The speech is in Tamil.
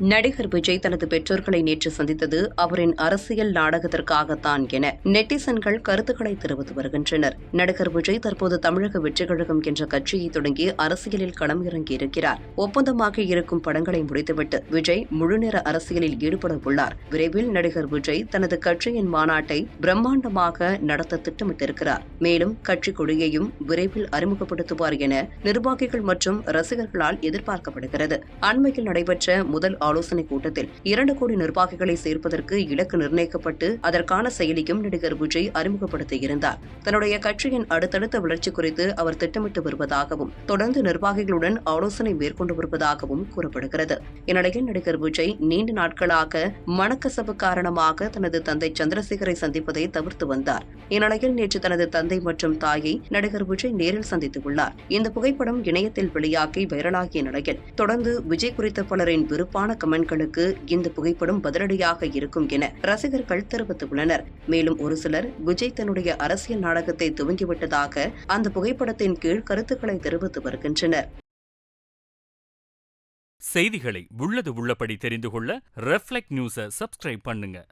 நடிகர் விஜய் தனது பெற்றோர்களை நேற்று சந்தித்தது அவரின் அரசியல் நாடகத்திற்காகத்தான் என நெட்டிசன்கள் கருத்துக்களை தெரிவித்து வருகின்றனர். நடிகர் விஜய் தற்போது தமிழக வெற்றி கழகம் என்ற கட்சியை தொடங்கி அரசியலில் களம் இறங்கியிருக்கிறார் ஒப்பந்தமாக இருக்கும் படங்களை முடித்துவிட்டு விஜய் முழுநேர அரசியலில் ஈடுபட உள்ளார். விரைவில் நடிகர் விஜய் தனது கட்சியின் மாநாட்டை பிரம்மாண்டமாக நடத்த திட்டமிட்டிருக்கிறார். மேலும் கட்சி கொடியையும் விரைவில் அறிமுகப்படுத்துவார் என நிர்வாகிகள் மற்றும் ரசிகர்களால் எதிர்பார்க்கப்படுகிறது. அண்மையில் நடைபெற்ற முதல் ஆலோசனைக் கூட்டத்தில் இரண்டு கோடி நிர்வாகிகளை சேர்ப்பதற்கு இலக்கு நிர்ணயிக்கப்பட்டு அதற்கான செயலியும் நடிகர் விஜய் அறிமுகப்படுத்தியிருந்தார். தன்னுடைய கட்சியின் அடுத்தடுத்த வளர்ச்சி குறித்து அவர் திட்டமிட்டு வருவதாகவும் தொடர்ந்து நிர்வாகிகளுடன் ஆலோசனை மேற்கொண்டு வருவதாகவும் கூறப்படுகிறது. இந்நிலையில் நடிகர் விஜய் நீண்ட நாட்களாக மனக்கசப்பு காரணமாக தனது தந்தை சந்திரசேகரை சந்திப்பதை தவிர்த்து வந்தார். இந்நிலையில் நேற்று தனது தந்தை மற்றும் தாயை நடிகர் விஜய் நேரில் சந்தித்துள்ளார். இந்த புகைப்படம் இணையத்தில் வெளியாகி வைரலாகிய நிலையில் தொடர்ந்து விஜய் குறித்த பலரின் விருப்பான தவறான கமெண்ட்களுக்கு இந்த புகைப்படம் பதிலடியாக இருக்கும் என ரசிகர்கள் தெரிவித்துள்ளனர். மேலும் ஒரு சிலர் விஜய் தன்னுடைய அரசியல் நாடகத்தை துவங்கிவிட்டதாக அந்த புகைப்படத்தின் கீழ் கருத்துக்களை தெரிவித்து வருகின்றனர். செய்திகளை உள்ளது உள்ளபடி தெரிந்து கொள்ள ரெஃப்ளெக்ட் நியூஸை சப்ஸ்கிரைப் பண்ணுங்க.